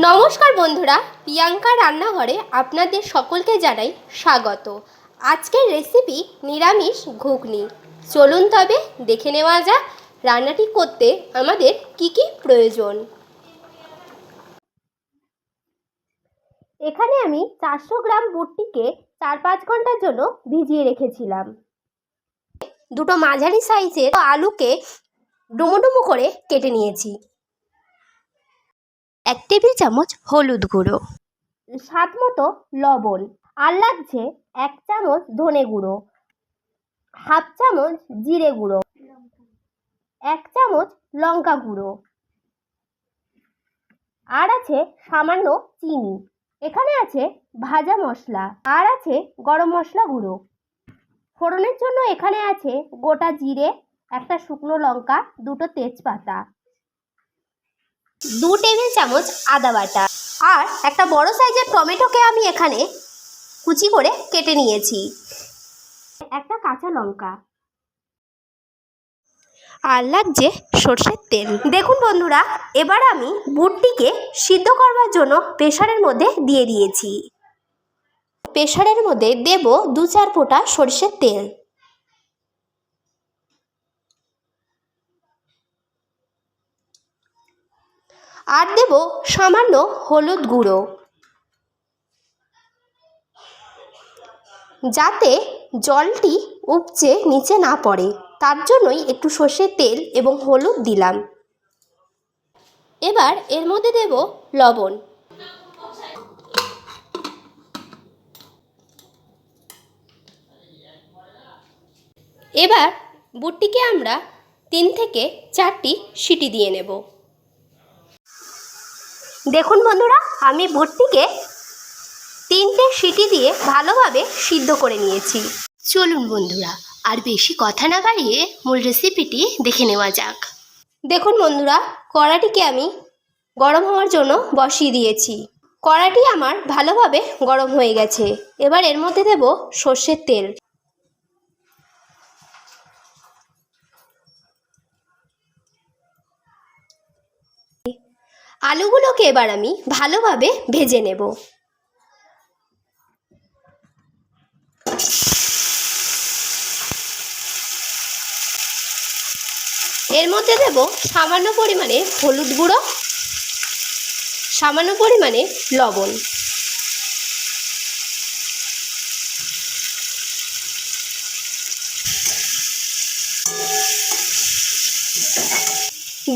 নমস্কার বন্ধুরা, প্রিয়াঙ্কা রান্নাঘরে আপনাদের সকলকে জানাই স্বাগত। আজকের রেসিপি নিরামিষ ঘুগনি। চলুন তবে দেখে নেওয়া যাক রান্নাটি করতে আমাদের কি কি প্রয়োজন। এখানে আমি চারশো গ্রাম বুটটিকে চার পাঁচ ঘণ্টার জন্য ভিজিয়ে রেখেছিলাম। দুটো মাঝারি সাইজের আলুকে ডুমো ডুমো করে কেটে নিয়েছি। এক টেবিল চামচ হলুদ গুঁড়ো। স্বাদ মতো লবণ। আর লাগছে এক চামচ ধনে গুঁড়ো। হাফ চামচ জিরে গুঁড়ো। এক চামচ লঙ্কা গুঁড়ো। আর আছে সামান্য চিনি। এখানে আছে ভাজা মশলা। আর আছে গরম মশলা গুঁড়ো। ফোড়নের জন্য এখানে আছে গোটা জিরে, একটা শুকনো লঙ্কা, দুটো তেজপাতা। দু টেবিল চামচ আদা বাটা আর একটা বড় সাইজের টমেটোকে আমি এখানে কুচি করে কেটে নিয়েছি। একটা কাঁচা লঙ্কা। আর লাগছে সর্ষের তেল। দেখুন বন্ধুরা, এবার আমি বুটটিকে সিদ্ধ করবার জন্য প্রেশারের মধ্যে দিয়ে দিয়েছি। প্রেশারের মধ্যে দেব দু চার ফোঁটা সর্ষের তেল। আর দেব সামান্য হলুদ গুঁড়ো। যাতে জলটি উপচে নিচে না পড়ে, তার জন্যই একটু সর্ষের তেল এবং হলুদ দিলাম। এবার এর মধ্যে দেব লবণ। এবার বুটটিকে আমরা তিন থেকে চারটি সিটি দিয়ে নেব। দেখুন বন্ধুরা, আমি বুটটিকে তিনটে সিটি দিয়ে ভালোভাবে সিদ্ধ করে নিয়েছি। চলুন বন্ধুরা, আর বেশি কথা না বাড়িয়ে মূল রেসিপিটি দেখে নেওয়া যাক। দেখুন বন্ধুরা কড়াটিকে আমি গরম হওয়ার জন্য বসিয়ে দিয়েছি। কড়াটি আমার ভালোভাবে গরম হয়ে গেছে। এবার এর মধ্যে দেব সর্ষের তেল। আলুগুলোকে এবার আমি ভালোভাবে ভেজে নেব। এর মধ্যে দেব সামান্য পরিমাণে হলুদ গুঁড়ো, সামান্য পরিমাণে লবণ।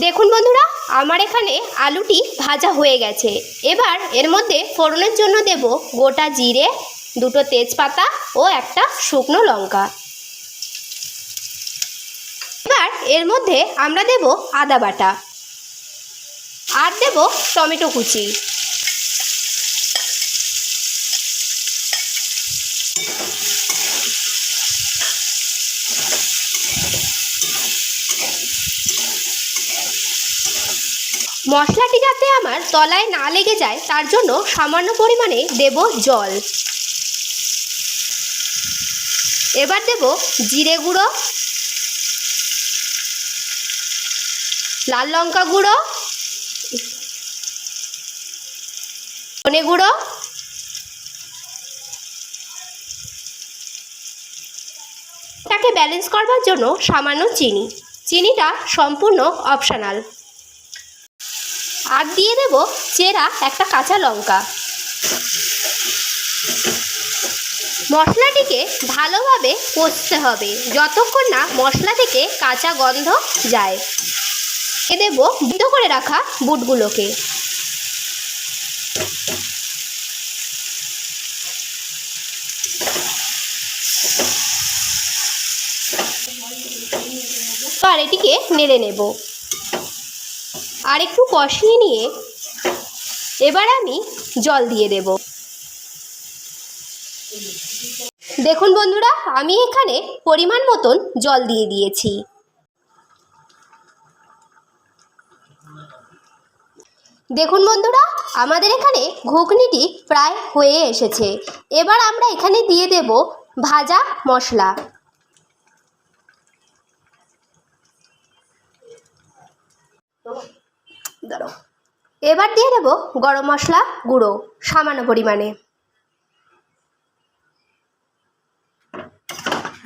দেখুন বন্ধুরা, আমার এখানে আলুটি ভাজা হয়ে গেছে। এবার এর মধ্যে ফোড়নের জন্য দেব গোটা জিরে, দুটো তেজপাতা ও একটা শুকনো লঙ্কা। এবার এর মধ্যে আমরা দেব আদা বাটা আর দেব টমেটো কুচি। মশলাটি যাতে আমার তলায় না লেগে যায়, তার জন্য সামান্য পরিমাণে দেব জল। এবার দেব জিরে গুঁড়ো, লাল লঙ্কা গুঁড়ো, ধনে গুঁড়ো তাকে ব্যালেন্স করবার জন্য সামান্য চিনি। চিনিটা সম্পূর্ণ অপশনাল আর দিয়ে দেব চেরা একটা কাঁচা লঙ্কা। মশলাটিকে ভালোভাবে কষতে হবে, যতক্ষণ না মশলা থেকে কাঁচা গন্ধ যায়। এ দেব বিদ্ধ করে রাখা বুটগুলোকে। এটিকে নেড়ে নেব। আর একটু কষিয়ে নিয়ে এবার আমি জল দিয়ে দেব। দেখুন বন্ধুরা, আমি এখানে পরিমাণ মতন জল দিয়ে দিয়েছি। দেখুন বন্ধুরা, আমাদের এখানে ঘুগনিটি প্রায় হয়ে এসেছে। এবার আমরা এখানে দিয়ে দেব ভাজা মশলা। দাঁড়াও এবার দিয়ে দেবো গরম মশলা গুঁড়ো, সামান্য পরিমাণে।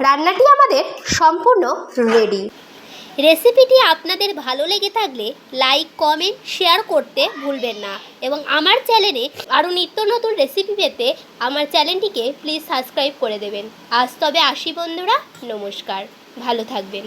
রান্নাটি আমাদের সম্পূর্ণ রেডি রেসিপিটি আপনাদের ভালো লেগে থাকলে লাইক কমেন্ট শেয়ার করতে ভুলবেন না। এবং আমার চ্যানেলে আরও নিত্য নতুন রেসিপি পেতে আমার চ্যানেলটিকে প্লিজ সাবস্ক্রাইব করে দেবেন। আজ তবে আসি বন্ধুরা, নমস্কার। ভালো থাকবেন।